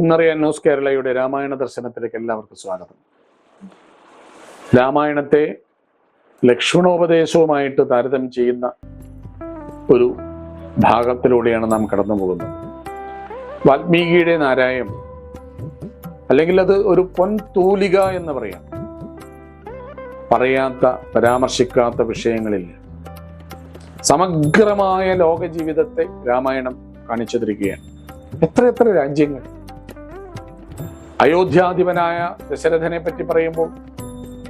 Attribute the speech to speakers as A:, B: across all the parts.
A: ഇന്നറിയാൻ news കേരളയുടെ രാമായണ ദർശനത്തിലേക്ക് എല്ലാവർക്കും സ്വാഗതം. രാമായണത്തെ ലക്ഷ്മണോപദേശവുമായിട്ട് താരതമ്യം ചെയ്യുന്ന ഒരു ഭാഗത്തിലൂടെയാണ് നാം കടന്നു പോകുന്നത്. വാൽമീകിയുടെ നാരായം അല്ലെങ്കിൽ അത് ഒരു പൊൻതൂലിക എന്ന് പറയാം. പറയാത്ത പരാമർശിക്കാത്ത വിഷയങ്ങളിൽ സമഗ്രമായ ലോകജീവിതത്തെ രാമായണം കാണിച്ചു തരികയാണ് എത്ര എത്ര രാജ്യങ്ങൾ അയോധ്യാധിപനായ ദശരഥനെ പറ്റി പറയുമ്പോൾ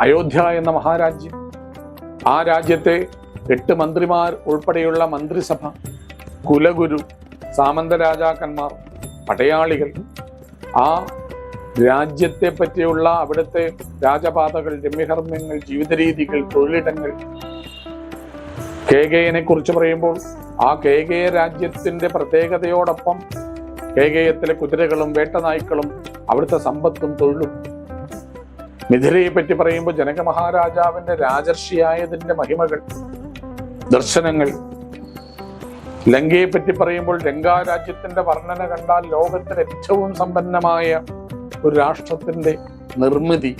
A: അയോധ്യ എന്ന മഹാരാജ്യം ആ രാജ്യത്തെ എട്ട് മന്ത്രിമാർ ഉൾപ്പെടെയുള്ള മന്ത്രിസഭ കുലഗുരു സാമന്ത രാജാക്കന്മാർ പടയാളികൾ ആ രാജ്യത്തെ പറ്റിയുള്ള അവിടുത്തെ രാജപാതകൾ രമ്യകർമ്മ്യങ്ങൾ ജീവിത രീതികൾ തൊഴിലിടങ്ങൾ കേകയനെ കുറിച്ച് പറയുമ്പോൾ ആ കേകയ രാജ്യത്തിന്റെ പ്രത്യേകതയോടൊപ്പം കേകയത്തിലെ കുതിരകളും വേട്ടനായ്ക്കളും അവിടുത്തെ സമ്പത്തും തൊഴിലും. മിഥിലയെ പറ്റി പറയുമ്പോൾ ജനക മഹാരാജാവിന്റെ രാജർഷിയായതിന്റെ മഹിമകൾ ദർശനങ്ങൾ. ലങ്കയെ പറ്റി പറയുമ്പോൾ ലങ്കാരാജ്യത്തിന്റെ വർണന കണ്ടാൽ ലോകത്തിൽ ഏറ്റവും സമ്പന്നമായ ഒരു രാഷ്ട്രത്തിന്റെ നിർമ്മിതി.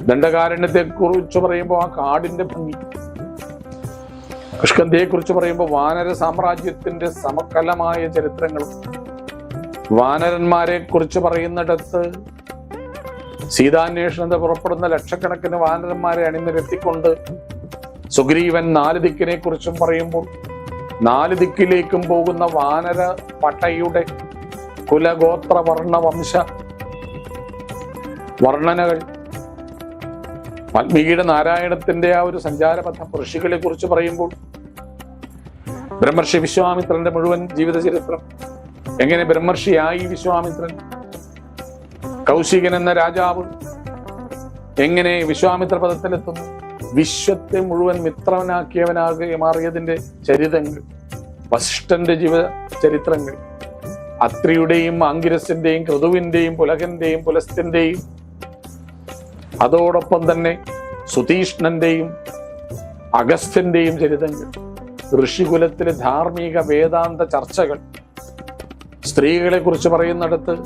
A: ദണ്ഡകാരണ്യത്തെ കുറിച്ച് പറയുമ്പോൾ ആ കാടിന്റെ ഭംഗി. കിഷ്കന്ധിയെ കുറിച്ച് പറയുമ്പോൾ വാനര സാമ്രാജ്യത്തിന്റെ സമകലമായ ചരിത്രങ്ങളും. വാനരന്മാരെ കുറിച്ച് പറയുന്നിടത്ത് സീതാന്വേഷണത്തെ പുറപ്പെടുന്ന ലക്ഷക്കണക്കിന് വാനരന്മാരെ അണിനിരത്തിക്കൊണ്ട് സുഗ്രീവൻ നാല് ദിക്കിനെ കുറിച്ചും പറയുമ്പോൾ നാല് ദിക്കിലേക്കും പോകുന്ന വാനര പട്ടയുടെ കുലഗോത്ര വർണ വംശ വർണനകൾ. വാൽമീകിയുടെ നാരായണത്തിന്റെ ആ ഒരു സഞ്ചാരപഥം ഋഷികളെ കുറിച്ച് പറയുമ്പോൾ ബ്രഹ്മർഷി വിശ്വാമിത്രന്റെ മുഴുവൻ ജീവിത ചരിത്രം എങ്ങനെ ബ്രഹ്മർഷിയായി വിശ്വാമിത്രൻ? കൗശികൻ എന്ന രാജാവ് എങ്ങനെ വിശ്വാമിത്ര പദത്തിലെത്തുന്നു? വിശ്വത്തെ മുഴുവൻ മിത്രവനാക്കിയവനാകെ മാറിയതിന്റെ ചരിതങ്ങൾ വസിഷ്ഠന്റെ ജീവ ചരിത്രങ്ങൾ അത്രിയുടെയും ആങ്കിരസിന്റെയും ക്രതുവിന്റെയും പുലകന്റെയും പുലസ്ഥന്റെയും അതോടൊപ്പം തന്നെ സുതീഷ്ണന്റെയും അഗസ്ത്യന്റെയും ചരിതങ്ങൾ ഋഷികുലത്തിലെ ധാർമ്മിക വേദാന്ത ചർച്ചകൾ സ്ത്രീകളെ കുറിച്ച് പറയുന്നിടത്ത്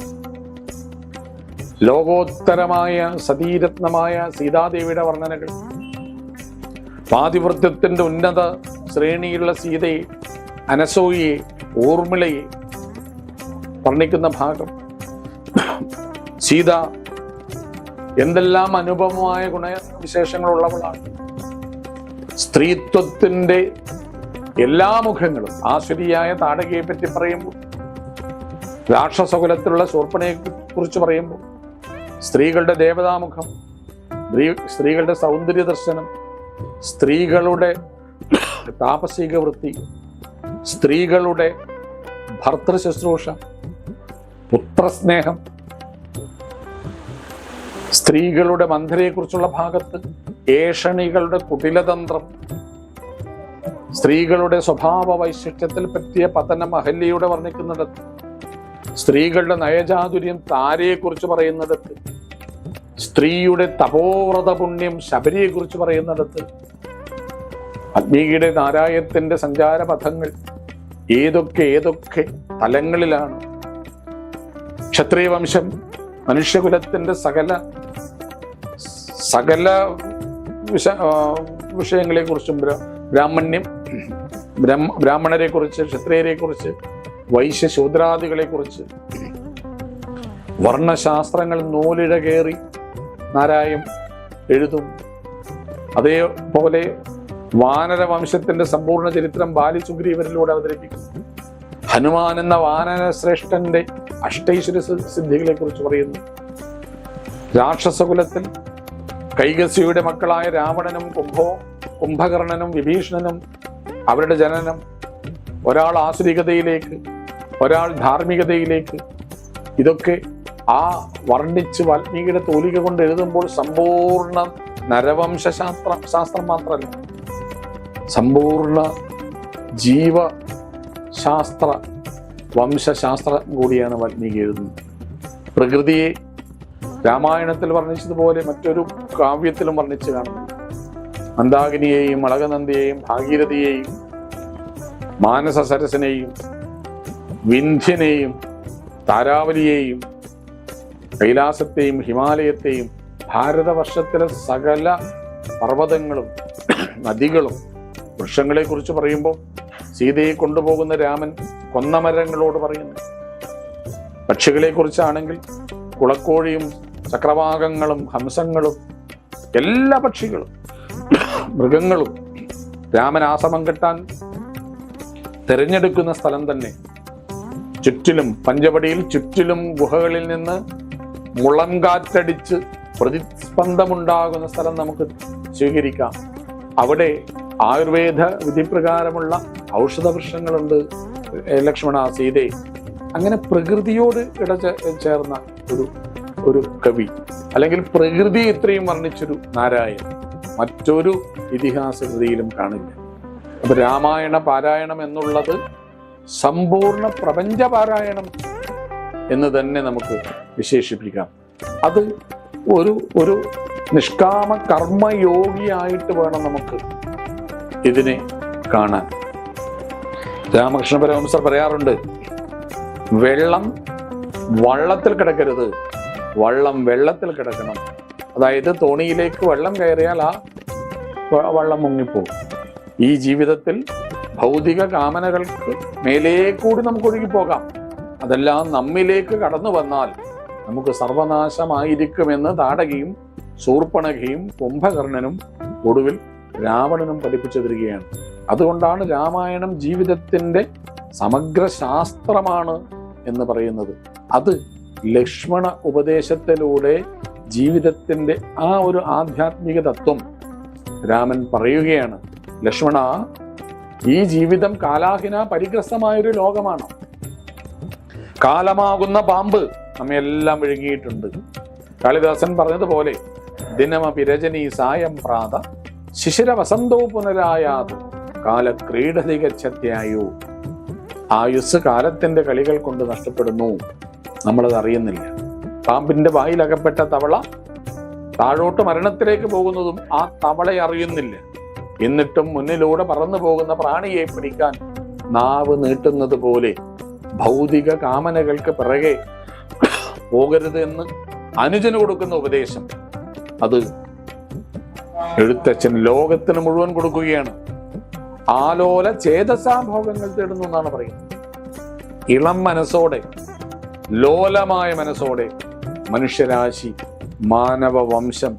A: ലോകോത്തരമായ സതീരത്നമായ സീതാദേവിയുടെ വർണനകൾ പാതിവൃത്യത്തിന്റെ ഉന്നത ശ്രേണിയിലുള്ള സീതയെ അനസൂയെ ഊർമിളയെ വർണിക്കുന്ന ഭാഗം. സീത എന്തെല്ലാം അനുപമമായ ഗുണവിശേഷങ്ങളുള്ളവളാണ്. സ്ത്രീത്വത്തിന്റെ എല്ലാ മുഖങ്ങളും ആശ്വരിയായ താടകയെ പറ്റി പറയുമ്പോൾ രാക്ഷസകുലത്തിലുള്ള ശൂർപ്പണയെ കുറിച്ച് പറയുമ്പോൾ സ്ത്രീകളുടെ ദേവതാമുഖം സ്ത്രീ- സ്ത്രീകളുടെ സൗന്ദര്യ ദർശനം സ്ത്രീകളുടെ താപസിക വൃത്തി സ്ത്രീകളുടെ ഭർത്തൃ ശുശ്രൂഷ പുത്രസ്നേഹം സ്ത്രീകളുടെ മന്ധരയെക്കുറിച്ചുള്ള ഭാഗത്ത് ഏഷണികളുടെ കുടിലതന്ത്രം സ്ത്രീകളുടെ സ്വഭാവ വൈശിഷ്ട്യത്തിൽ പറ്റിയ പതനം അഹല്യയുടെ വർണിക്കുന്നിടത്ത് സ്ത്രീകളുടെ നയചാതുര്യം താരയെക്കുറിച്ച് പറയുന്നിടത്ത് സ്ത്രീയുടെ തപോവ്രത പുണ്യം ശബരിയെക്കുറിച്ച് പറയുന്നിടത്ത് അഗ്നിയുടെ നാരായത്തിന്റെ സഞ്ചാരപഥങ്ങൾ ഏതൊക്കെ ഏതൊക്കെ തലങ്ങളിലാണ്. ക്ഷത്രിയ വംശം മനുഷ്യകുലത്തിന്റെ സകല സകല വിഷ വിഷയങ്ങളെക്കുറിച്ചും ബ്ര- ബ്രാഹ്മണ്യം ബ്രാഹ്മണരെക്കുറിച്ച് ബ്രാഹ്മണരെ കുറിച്ച് ക്ഷത്രിയരെ കുറിച്ച് വൈശ്യ ശൂദ്രാദികളെ കുറിച്ച് വർണശാസ്ത്രങ്ങൾ നൂലിഴ കയറി നാരായം എഴുതും. അതേപോലെ വാനര വംശത്തിന്റെ സമ്പൂർണ ചരിത്രം ബാലി സുഗ്രീവരിലൂടെ അവതരിപ്പിക്കും. ഹനുമാൻ എന്ന വാനര ശ്രേഷ്ഠന്റെ അഷ്ടൈശ്വര്യ സിദ്ധികളെ കുറിച്ച് പറയുന്നു. രാക്ഷസകുലത്തിൽ കൈകസിയുടെ മക്കളായ രാവണനും കുംഭോ കുംഭകർണനും വിഭീഷണനും അവരുടെ ജനനം ഒരാൾ ആസുരികതയിലേക്ക് ഒരാൾ ധാർമ്മികതയിലേക്ക് ഇതൊക്കെ ആ വർണിച്ച് വാൽമീകിയുടെ തോലിക കൊണ്ട് എഴുതുമ്പോൾ സമ്പൂർണ നരവംശ ശാസ്ത്ര ശാസ്ത്രം മാത്രമല്ല. സമ്പൂർണ ജീവശാസ്ത്ര വംശശാസ്ത്രം കൂടിയാണ് വാൽമീകി എഴുതുന്നത്. പ്രകൃതിയെ രാമായണത്തിൽ വർണിച്ചതുപോലെ മറ്റൊരു കാവ്യത്തിലും വർണിച്ച് കാണുന്നു. മന്ദാകിനിയെയും അളകനന്ദിയെയും ഭാഗീരഥിയെയും മാനസ സരസനെയും വിന്ധ്യനെയും താരാവലിയെയും കൈലാസത്തെയും ഹിമാലയത്തെയും ഭാരതവർഷത്തിലെ സകല പർവതങ്ങളും നദികളും വൃക്ഷങ്ങളെ കുറിച്ച് പറയുമ്പോൾ സീതയെ കൊണ്ടുപോകുന്ന രാമൻ കൊന്നമരങ്ങളോട് പറയുന്നു. പക്ഷികളെ കുറിച്ചാണെങ്കിൽ കുളക്കോഴിയും ചക്രവാകങ്ങളും ഹംസങ്ങളും എല്ലാ പക്ഷികളും മൃഗങ്ങളും രാമൻ ആസമം കെട്ടാൻ തിരഞ്ഞെടുക്കുന്ന സ്ഥലം തന്നെ ചുറ്റിലും പഞ്ചവടിയിൽ ചുറ്റിലും ഗുഹകളിൽ നിന്ന് മുളം കാറ്റടിച്ച് പ്രതിസ്പന്ദമുണ്ടാകുന്ന സ്ഥലം നമുക്ക് സ്വീകരിക്കാം. അവിടെ ആയുർവേദ വിധിപ്രകാരമുള്ള ഔഷധ വൃക്ഷങ്ങളുണ്ട് ലക്ഷ്മണ സീതേ. അങ്ങനെ പ്രകൃതിയോട് ഇട ചേർന്ന ഒരു ഒരു കവി. അല്ലെങ്കിൽ പ്രകൃതി ഇത്രയും വർണിച്ചൊരു നാരായൺ മറ്റൊരു ഇതിഹാസ കൃതിയിലും കാണില്ല. അപ്പൊ രാമായണ പാരായണം എന്നുള്ളത് സമ്പൂർണ പ്രപഞ്ച പാരായണം എന്ന് തന്നെ നമുക്ക് വിശേഷിപ്പിക്കാം. അത് ഒരു ഒരു നിഷ്കാമ കർമ്മയോഗിയായിട്ട് വേണം നമുക്ക് ഇതിനെ കാണാൻ. രാമകൃഷ്ണ സർ പറയാറുണ്ട് വെള്ളം വള്ളത്തിൽ കിടക്കരുത്. വള്ളം വെള്ളത്തിൽ കിടക്കണം. അതായത് തോണിയിലേക്ക് വെള്ളം കയറിയാൽ ആ വള്ളം മുങ്ങിപ്പോകും. ഈ ജീവിതത്തിൽ ഭൗതിക കാമനകൾക്ക് മേലേ കൂടി നമുക്ക് ഒഴുകി പോകാം. അതെല്ലാം നമ്മിലേക്ക് കടന്നു വന്നാൽ നമുക്ക് സർവനാശമായിരിക്കുമെന്ന് താടകയും ശൂർപ്പണകയും കുംഭകർണനും ഒടുവിൽ രാവണനും പഠിപ്പിച്ചു തരികയാണ് അതുകൊണ്ടാണ് രാമായണം ജീവിതത്തിന്റെ സമഗ്ര ശാസ്ത്രമാണ് എന്ന് പറയുന്നത്. അത് ലക്ഷ്മണ ഉപദേശത്തിലൂടെ ജീവിതത്തിന്റെ ആ ഒരു ആധ്യാത്മിക തത്വം രാമൻ പറയുകയാണ്. ലക്ഷ്മണ ഈ ജീവിതം കാലാഹിന പരിഗ്രസ്തമായൊരു ലോകമാണ്? കാലമാകുന്ന പാമ്പ് നമ്മെ എല്ലാം വിഴുങ്ങിയിട്ടുണ്ട്. കാളിദാസൻ പറഞ്ഞതുപോലെ ദിനമപി രജനി സായം പ്രാത ശിശിര വസന്തോ പുനരായാതു കാല ക്രീഡതികച്ചത്യായോ ആയുസ് കാലത്തിന്റെ കളികൾ കൊണ്ട് നഷ്ടപ്പെടുന്നു. നമ്മളത് അറിയുന്നില്ല. പാമ്പിന്റെ വായിലകപ്പെട്ട തവള താഴോട്ട് മരണത്തിലേക്ക് പോകുന്നതും ആ തവളയെ അറിയുന്നില്ല. എന്നിട്ടും മുന്നിലൂടെ പറന്നു പോകുന്ന പ്രാണിയെ പിടിക്കാൻ നാവ് നീട്ടുന്നത് പോലെ ഭൗതിക കാമനകൾക്ക് പിറകെ പോകരുത് എന്ന് അനുജന് കൊടുക്കുന്ന ഉപദേശം. അത് എഴുത്തച്ഛൻ ലോകത്തിന് മുഴുവൻ കൊടുക്കുകയാണ്. ആലോല ചേതസാഭോഗങ്ങൾ തേടുന്നു എന്നാണ് പറയുന്നത്. ഇളം മനസ്സോടെ ലോലമായ മനസ്സോടെ മനുഷ്യരാശി മാനവ വംശം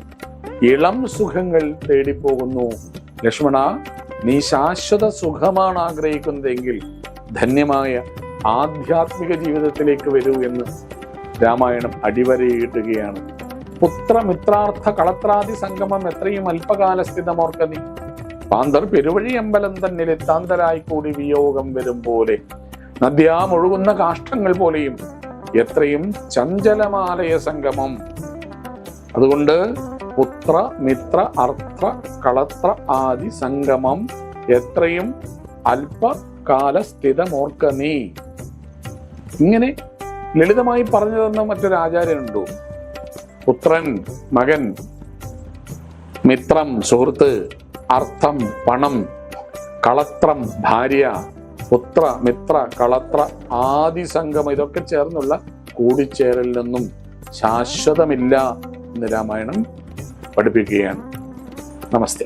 A: ഇളം സുഖങ്ങൾ തേടിപ്പോകുന്നു. ലക്ഷ്മണ നീ ശാശ്വത സുഖമാണ് ആഗ്രഹിക്കുന്നതെങ്കിൽ ധന്യമായ ആധ്യാത്മിക ജീവിതത്തിലേക്ക് വരൂ എന്ന് രാമായണം അടിവരയിടുകയാണ്. പുത്രമിത്രാർത്ഥ കളത്രാദി സംഗമം എത്രയും അല്പകാല സ്ഥിതമോർക്ക നീ. പാന്തർ പെരുവഴി അമ്പലം തന്നിൽ എത്താന്തരായി കൂടി വിയോഗം വരും പോലെ. നദ്യാമൊഴുകുന്ന കാഷ്ടങ്ങൾ പോലെയും എത്രയും ചഞ്ചലമാലയ സംഗമം. അതുകൊണ്ട് പുത്ര മിത്ര അർത്ഥ കളത്ര ആദി സംഗമം എത്രയും അല്പകാല സ്ഥിതമോർക്ക നീ ഇങ്ങനെ ലളിതമായി പറഞ്ഞു തന്ന മറ്റൊരു ആചാര്യനുണ്ടോ? പുത്രൻ മകൻ മിത്രം സുഹൃത്ത് അർത്ഥം പണം കളത്രം ഭാര്യ പുത്ര മിത്ര കളത്ര ആദി സംഗമം ഇതൊക്കെ ചേർന്നുള്ള കൂടിച്ചേരലിൽ നിന്നും ശാശ്വതമില്ല എന്ന് രാമായണം പഠിപ്പിക്കുകയാണ്. നമസ്തേ.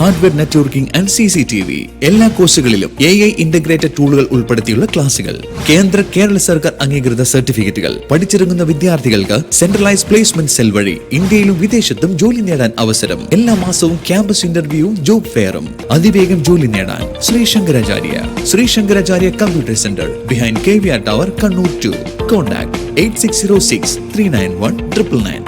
B: hardware networking and C C T V എല്ലാ കോഴ്സുകളിലും എ ഐ ഇന്റഗ്രേറ്റഡ് ടൂളുകൾ ഉൾപ്പെടുത്തിയുള്ള ക്ലാസുകൾ. കേന്ദ്ര കേരള സർക്കാർ അംഗീകൃത സർട്ടിഫിക്കറ്റുകൾ. പഠിച്ചിറങ്ങുന്ന വിദ്യാർത്ഥികൾക്ക് സെൻട്രലൈസ് പ്ലേസ്മെന്റ് സെൽ വഴി ഇന്ത്യയിലും വിദേശത്തും ജോലി നേടാൻ അവസരം. എല്ലാ മാസവും ക്യാമ്പസ് ഇന്റർവ്യൂവും ജോബ് ഫെയറും അതിവേഗം ജോലി നേടാൻ Shri Shankaracharya. Shri computer centre behind K V R tower Kannur to contact eight six zero six three nine one triple nine